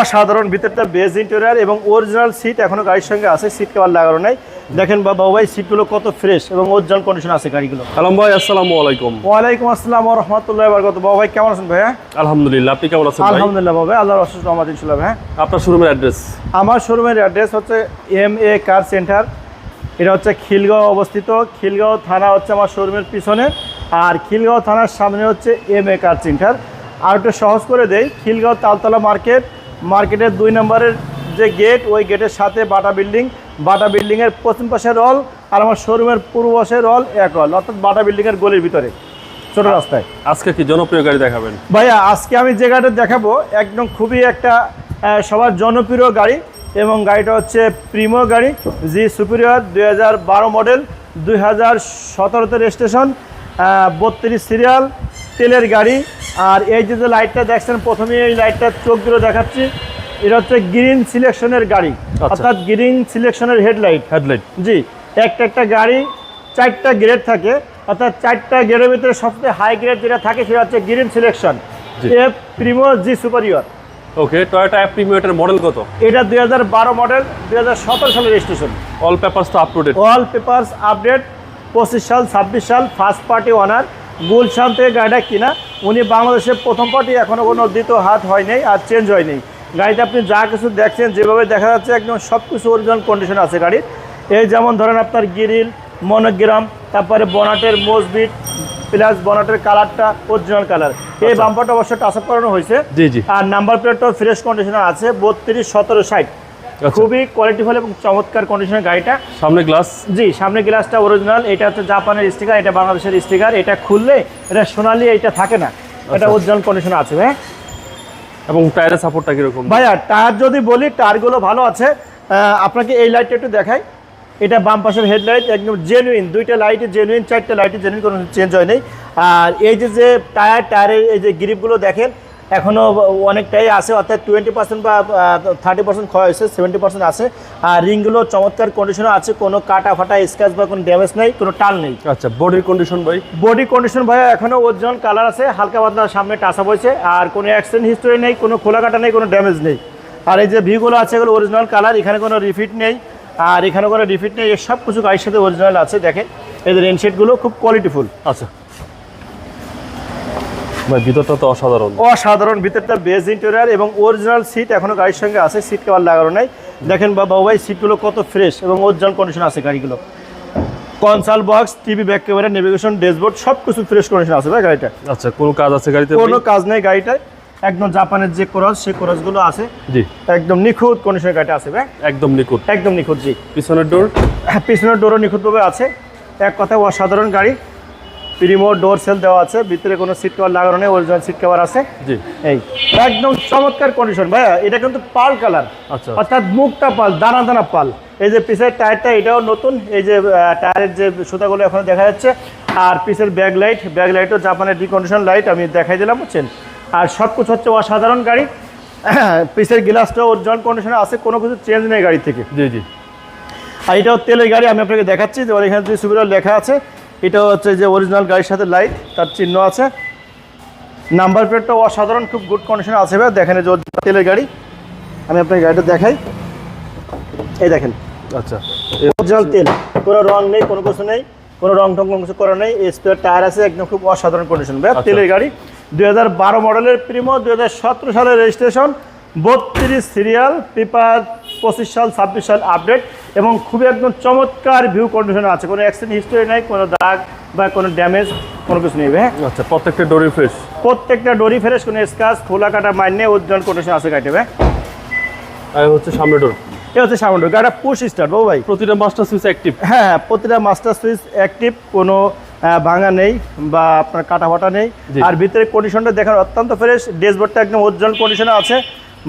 অসাধারণ। ভিতরটা beige interior এবং অরিজিনাল সিট এখনও গাড়ির সঙ্গে আছে সিট কভার লাগানো নাই। দেখেন বাবু ভাই সিটগুলো কত ফ্রেশ এবং অরিজিনাল কন্ডিশন আছে গাড়িগুলো। আলম ভাই আসসালামু আলাইকুম। ওয়ালাইকুম আসসালাম রহমতুল্লাহ বরকত বাবু ভাই কেমন আছেন ভাইয়া? আলহামদুলিল্লাহ আপনি কেমন আছেন ভাই? আলহামদুলিল্লাহ বাবু ভাই আল্লাহর অশেষ রহমত ইনশাল্লাহ ভাই আপনার শোরুমের অ্যাড্রেস আমার শোরুমের অ্যাড্রেস হচ্ছে এম এ কার সেন্টার এটা হচ্ছে খিলগাঁও অবস্থিত। খিলগাঁও থানা হচ্ছে আমার শোরুমের পিছনে। আর খিলগাঁও থানার সামনে হচ্ছে এম এ কার সেন্টার আর একটু সহজ করে দেই খিলগাঁও তালতলা মার্কেট মার্কেটের দুই নম্বরের যে গেট ওই গেটের সাথে বাটা বিল্ডিং। বাটা বিল্ডিংয়ের পশ্চিম পাশে রল আর আমার শোরুমের পূর্ব পাশে রল এক রল অর্থাৎ বাটা বিল্ডিংয়ের গলির ভিতরে ছোটো রাস্তায়। আজকে কি জনপ্রিয় গাড়ি দেখাবেন? ভাইয়া আজকে আমি যে গাড়িটা দেখাবো একদম খুবই একটা সবার জনপ্রিয় গাড়ি এবং গাড়িটা হচ্ছে প্রিমো গাড়ি জি সুপিরিয়র দুই হাজার বারো মডেল দুই হাজার সতেরোতে রেজিস্ট্রেশন বত্রিশ সিরিয়াল তেলের গাড়ি আর এই যে যে লাইটটা দেখছেন প্রথমে এই লাইটটা চোখ দিয়ে দেখাচ্ছি। এটা হচ্ছে গ্রিন সিলেকশনের গাড়ি। অর্থাৎ গ্রিন সিলেকশনের হেডলাইট হেডলাইট জি একটা একটা গাড়ি চারটা গ্রেড থাকে। অর্থাৎ চারটা গ্রেডের ভিতরে সবচেয়ে হাই গ্রেড যেটা থাকে সেটা হচ্ছে green selection. F Premio G superior okay Toyota app প্রিমিয়ামের মডেল কত? এটা দু হাজার বারো মডেল দু হাজার সতেরো সালের রেজিস্ট্রেশন অল পেপারস তো আপলোডেড অল পেপারস আপডেট পঁচিশ সাল ছাব্বিশ সাল ফার্স্ট পার্টি ওনার গুলশান থেকে গাড়িটা কিনা উনি বাংলাদেশের প্রথম পার্টি এখনও কোনো দ্বিতীয় হাত হয়নি আর চেঞ্জ হয়নি। গাড়িতে আপনি যা কিছু দেখছেন যেভাবে দেখা যাচ্ছে একদম সব কিছু অরিজিনাল কন্ডিশন আছে গাড়ির। এই যেমন ধরেন আপনার গিরিল মনোগ্রাম তারপরে বনাটের মসবিট প্লাস বনাটের কালারটা অরিজিনাল কালার এই আচ্ছা। বাম্পারটা অবশ্য টাচ আপ করানো হয়েছে। জি জি। আর নাম্বার প্লেটটাও ফ্রেশ কন্ডিশনে আছে বত্রিশ সতেরো ষাট। আচ্ছা। খুবই কোয়ালিটি কোয়ালিটিফুল এবং চমৎকার কন্ডিশনের গাড়িটা। সামনে গ্লাস জি সামনে গ্লাসটা অরিজিনাল এটা হচ্ছে জাপানের স্টিকার এটা বাংলাদেশের স্টিকার এটা খুললে এটা সোনালি এটা থাকে না। এটা আচ্ছা। অরিজিনাল কন্ডিশন আছে হ্যাঁ? এবং টায়ারের সাপোর্টটা কীরকম? ভাইয়া টায়ার যদি বলি টায়ারগুলো ভালো আছে। আপনাকে এই লাইটটা একটু দেখাই। এটা বাম পাশের হেডলাইট একদম জেনুইন দুইটা লাইটে জেনুইন চারটা লাইটে জেনুইন কোনো চেঞ্জ হয় নাই। আর এই যে যে টায়ার টায়ারের এই যে গ্রিপগুলো দেখেন এখনও অনেকটাই আছে অর্থাৎ টোয়েন্টি পার্সেন্ট বা থার্টি পার্সেন্ট ক্ষয় হয়েছে সেভেন্টি পার্সেন্ট আছে। আর রিংগুলো চমৎকার কন্ডিশনে আছে কোনো কাটা ফাটা স্ক্র্যাচ বা কোনো ড্যামেজ নেই কোনো টাল নেই। আচ্ছা বডির কন্ডিশন ভাই? বডি কন্ডিশন ভাইয়া এখনও অরিজিনাল কালার আছে হালকা পাতলা সামনে টাসা হয়েছে আর কোনো অ্যাক্সিডেন্ট হিস্টোরি নেই কোনো খোলা কাটা নেই কোনো ড্যামেজ নেই। আর এই যে ভিগুলো আছে এগুলো অরিজিনাল কালার এখানে কোনো রিফিট নেই আর এখানে কোনো রিফিট নেই এর সব কিছু গাড়ির সাথে অরিজিনাল আছে দেখেন। এদের যে রেনশেডগুলো খুব কোয়ালিটিফুল আচ্ছা। ভাই ভিতরটা তো অসাধারণ। অসাধারণ ভিতরটা বেজ ইন্টেরিয়ার এবং অরিজিনাল সিট এখনও গাড়ির সঙ্গে আছে সিট কভার লাগানো নাই। দেখেন বাবু ভাই সিটগুলো কত ফ্রেশ এবং অরিজিনাল কন্ডিশন আছে গাড়িগুলো। Console box TV back camera navigation dashboard সব কিছু ফ্রেশ কন্ডিশন আছে ভাই গাড়িটা। আচ্ছা কোনো কাজ আছে গাড়িতে কোনো কাজ নেই গাড়িটায়। একদম জাপানের যে ক্রস সেই ক্রসগুলো আছে। জি। একদম নিখুঁত কন্ডিশনের গাড়িটা আছে ভাই। একদম নিখুঁত। একদম নিখুঁত জি। পিছনের ডোর হ্যাঁ, পিছনের ডোরও নিখুঁতভাবে আছে। এক কথায় অসাধারণ গাড়ি। প্রিমো ডোর সেল দেওয়া আছে ভিতরে কোনো সিট কভার লাগানো নেই অরিজিনাল সিট কভার আছে। জি। এই একদম চমৎকার কন্ডিশন ভাইয়া এটা কিন্তু পাল কালার আচ্ছা। অর্থাৎ মুখটা পাল দানা দানা পাল। এই যে পিছের টায়ারটা এটাও নতুন। এই যে টায়ারের যে সুতাগুলো এখন দেখা যাচ্ছে। আর পিছের ব্যাক লাইট ব্যাক লাইটও জাপানের ডিকন্ডিশন লাইট আমি দেখাই দিলাম বুঝছেন? আর সব কিছু হচ্ছে অসাধারণ গাড়ি। পিছের গ্লাসটাও অরিজিনাল কন্ডিশনে আছে কোনো কিছু চেঞ্জ নেই গাড়ি থেকে। জি জি। আর এটাও তেলের গাড়ি আমি আপনাকে দেখাচ্ছি। যে ওর এখানে যে সুবিধা লেখা আছে। এটা হচ্ছে যে অরিজিনাল গাড়ির সাথে লাইট তার চিহ্ন আছে। নাম্বার প্লেটটা অসাধারণ খুব গুড কন্ডিশনে আছে ভাই। দেখেন এই যে তেলের গাড়ি। আমি আপনাকে গাড়িটা দেখাই। এই দেখেন। আচ্ছা। অরিজিনাল তেল কোনো রং নেই কোনো কিছু নেই কোনো রং টং কোনো কিছু করা নেই। স্পেয়ার টায়ার আছে একদম খুব অসাধারণ কন্ডিশন ভাই আচ্ছা। তেলের গাড়ি। দুই হাজার বারো মডেলের প্রিমো দুই হাজার সতেরো সালের রেজিস্ট্রেশন বত্রিশ সিরিয়াল পেপার পঁচিশ সাল ছাব্বিশ সাল আপডেট এবং খুবই একদম চমৎকার ভিউ কন্ডিশনে আছে। কোনো অ্যাক্সিডেন্ট হিস্টোরি নাই কোনো দাগ বা কোনো ড্যামেজ কোনো কিছু নেই হ্যাঁ? আচ্ছা প্রত্যেকটা ডোরি ফ্রেশ প্রত্যেকটা ডোরি ফ্রেশ কোনো স্কাচ খোলা কাটা মাইন নেই অরিজিনাল কন্ডিশন আছে গাড়িটা ভাই আর হচ্ছে সামনে ডোর এ হচ্ছে সামনে ডোর গাড়িটা পুশ স্টার্ট বাবু ভাই। প্রতিটা মাস্টার সুইচ অ্যাক্টিভ হ্যাঁ প্রতিটা মাস্টার সুইচ অ্যাক্টিভ কোনো ভাঙা নেই বা আপনার কাটা ফাটা নেই। আর ভিতরে কন্ডিশনটা দেখার অত্যন্ত ফ্রেশ ড্যাশবোর্ডটা একদম অরিজিনাল কন্ডিশনে আছে।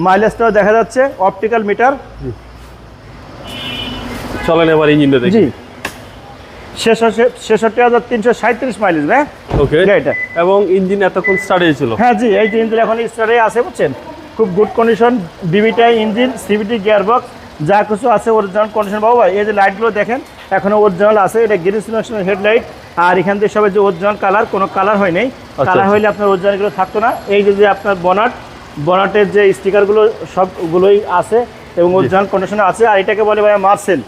মাইলেজটাও দেখা যাচ্ছে অপটিক্যাল মিটার চলেন এবার ইঞ্জিনটা দেখি। ছেষট্টি হাজার তিনশো সাঁত্রিশ মাইলেজ ওকে গাড়িটা এবং ইঞ্জিন এতক্ষণ স্টার্টে ছিল? হ্যাঁ জি এই যে ইঞ্জিন এখন আছে বুঝছেন? খুব good condition engine CVT gearbox যা কিছু আছে অরিজিনাল কন্ডিশন এই যে লাইটগুলো দেখেন এখনও অরিজিনাল আছে। এটা গ্রিন সিলেকশনের হেডলাইট আর এখান থেকে সবাই যে অরিজিনাল কালার কোনো কালার হয় নাই। আচ্ছা। কালার হইলে আপনার অরিজিনালগুলো থাকতো না। এই যে যে আপনার বনাট বনাটের যে স্টিকারগুলো সবগুলোই আছে এবং অরিজিনাল কন্ডিশনে আছে আর এটাকে বলে ভাই মার্সেল।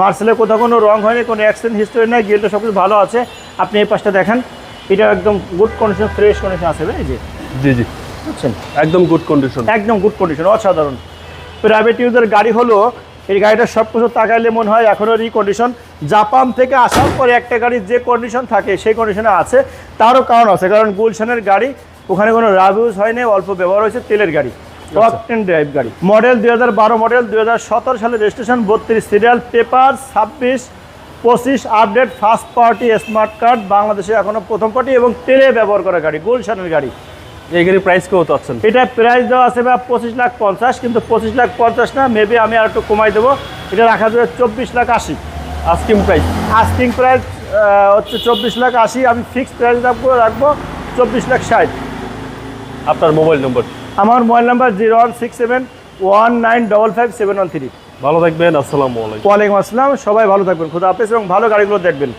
মার্সেলের কোথাও কোনো রং হয়নি কোনো অ্যাক্সিডেন্ট হিস্টোরি নাই গিলটা সব কিছু ভালো আছে। আপনি এই পাশটা দেখেন এটা একদম গুড কন্ডিশন ফ্রেশ কন্ডিশন আছে ভাই এই যে। জি জি। বুঝছেন? একদম গুড কন্ডিশন একদম গুড কন্ডিশন অসাধারণ। প্রাইভেট ইউজের গাড়ি হলো এই গাড়িটা সব কিছু তাকাইলে মনে হয় এখনও রি কন্ডিশন জাপান থেকে আসার পরে একটা গাড়ির যে কন্ডিশন থাকে সেই কন্ডিশনে আছে। তারও কারণ আছে কারণ গুলশানের গাড়ি ওখানে কোনো রাব ইউজ হয়নি অল্প ব্যবহার হয়েছে তেলের গাড়ি। অকটেন ড্রাইভ গাড়ি। মডেল দুই হাজার বারো মডেল দুই হাজার সতেরো সালে রেজিস্ট্রেশন বত্রিশ সিরিয়াল পেপার ছাব্বিশ পঁচিশ update first party smart card বাংলাদেশে এখনও প্রথম পার্টি এবং তেলে ব্যবহার করা গাড়ি গুলশানের গাড়ি। এই গাড়ির প্রাইস কত আছেন এটা প্রাইস দেওয়া আছে বা পঁচিশ লাখ পঞ্চাশ কিন্তু পঁচিশ লাখ পঞ্চাশ না মেবি আমি আর একটু কমাই দেবো। এটা রাখা যাবে চব্বিশ লাখ আশি। আস্কিং প্রাইস আস্কিং প্রাইস হচ্ছে চব্বিশ লাখ আশি। আমি ফিক্সড প্রাইস রাখব রাখব চব্বিশ লাখ ষাট। আপনার মোবাইল নম্বর আমার mobile number zero one six seven one nine double five seven one three. ভালো থাকবেন আসসালামু আলাইকুম। ওয়ালাইকুম আসসালাম সবাই ভালো থাকবেন। খুদা হাফেজ এবং ভালো গাড়িগুলো দেখবেন।